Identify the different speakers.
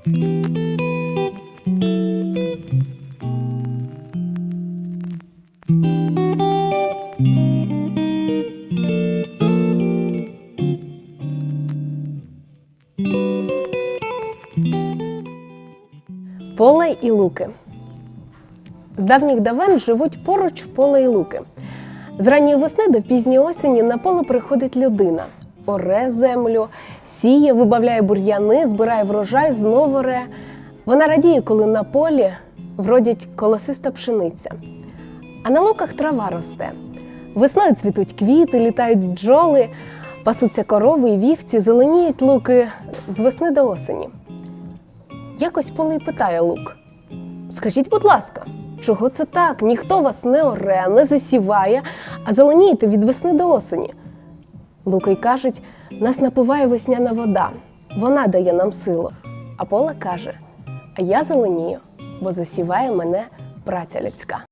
Speaker 1: Поле і луки. З давніх давен живуть поруч поле і луки. З ранньої весни до пізньої осені на поле приходить людина оре землю, сіє, вибавляє бур'яни, збирає врожай, знову оре. Вона радіє, коли на полі вродять колосиста пшениця. А на луках трава росте. Весною цвітуть квіти, літають бджоли, пасуться корови і вівці, зеленіють луки з весни до осені. Якось поле й питає лук: Скажіть, будь ласка, чого це так? Ніхто вас не оре, не засіває, а зеленієте від весни до осені. Луки кажуть, нас напиває весняна вода, вона дає нам силу. А поле каже: А я зеленію, бо засіває мене праця людська.